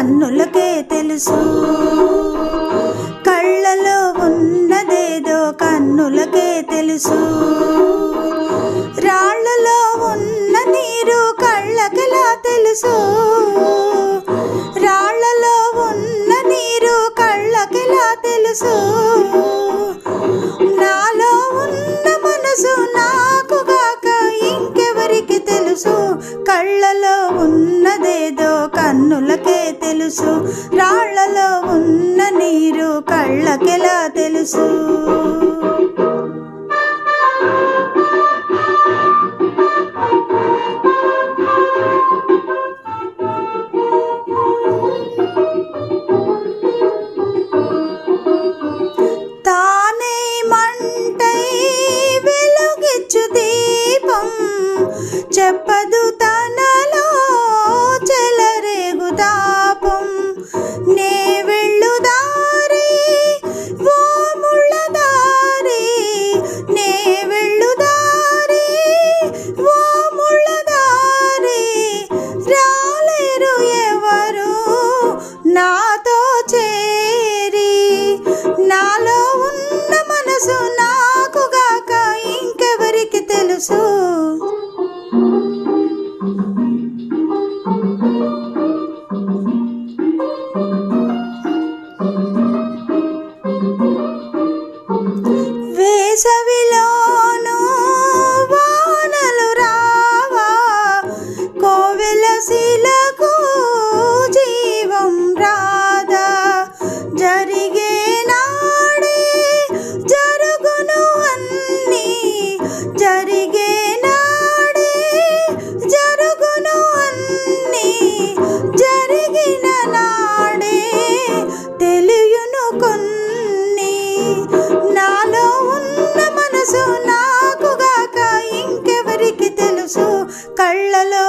కన్నులకే తెలుసు. కళ్ళలో ఉన్నదేదో కన్నులకే తెలుసు. రాళ్ళలో ఉన్న నీరు కళ్ళకెలా తెలుసు? కళ్ళలో ఉన్నదేదో కన్నులకే తెలుసు. రాళ్ళలో ఉన్న నీరు కళ్ళకెలా తెలుసు? will la la